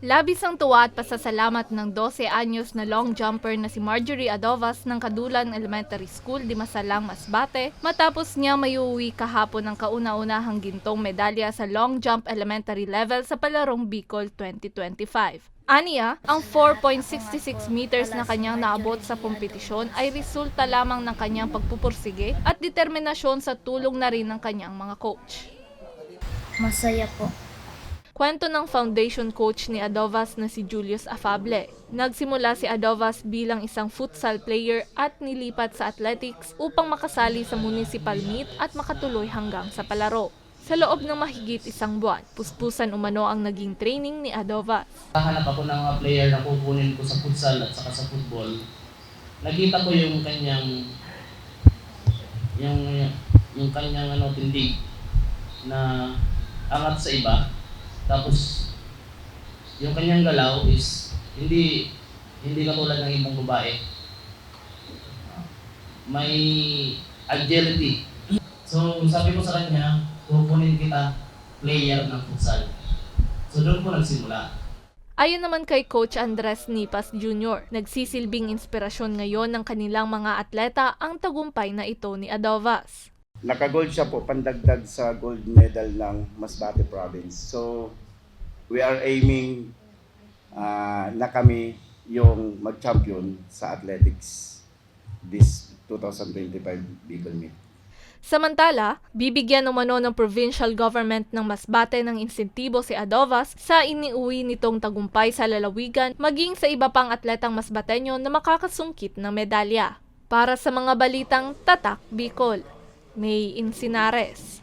Labis ang tuwa at pasasalamat ng 12 anyos na long jumper na si Marjorie Adovas ng Kadulan Elementary School di Masalang, Masbate matapos niya mayuwi kahapon ng kauna-unahang gintong medalya sa long jump elementary level sa Palarong Bicol 2025. Aniya, ang 4.66 meters na kanyang naabot sa kompetisyon ay resulta lamang ng kanyang pagpupursige at determinasyon sa tulong na rin ng kanyang mga coach. Masaya po. Kwento ng foundation coach ni Adovas na si Julius Afable. Nagsimula si Adovas bilang isang futsal player at nilipat sa athletics upang makasali sa municipal meet at makatuloy hanggang sa palaro. Sa loob ng mahigit isang buwan, puspusan umano ang naging training ni Adovas. Hahanap ako ng mga player na kukunin ko sa futsal at saka sa football. Nakita ko yung kanyang yung yung kanyang ano tindig na angat sa iba. Tapos yung kanyang galaw is hindi hindi katulad ng ibang babae. May agility. So sabi ko sa kanya, kukunin kita player ng futsal. So doon po nagsimula. Ayon naman kay Coach Andres Nipas Jr., nagsisilbing inspirasyon ngayon ng kanilang mga atleta ang tagumpay na ito ni Adovas. Naka-gold siya po, pandagdag sa gold medal ng Masbate Province. So, we are aiming ah, na kami yung mag-champion sa athletics this 2025 Bicol Meet. Samantala, bibigyan umano ng provincial government ng Masbate ng insentibo si Adovas sa iniuwi nitong tagumpay sa lalawigan maging sa iba pang atletang Masbateño na makakasungkit ng medalya. Para sa mga balitang Tatak Bicol, May Insinares.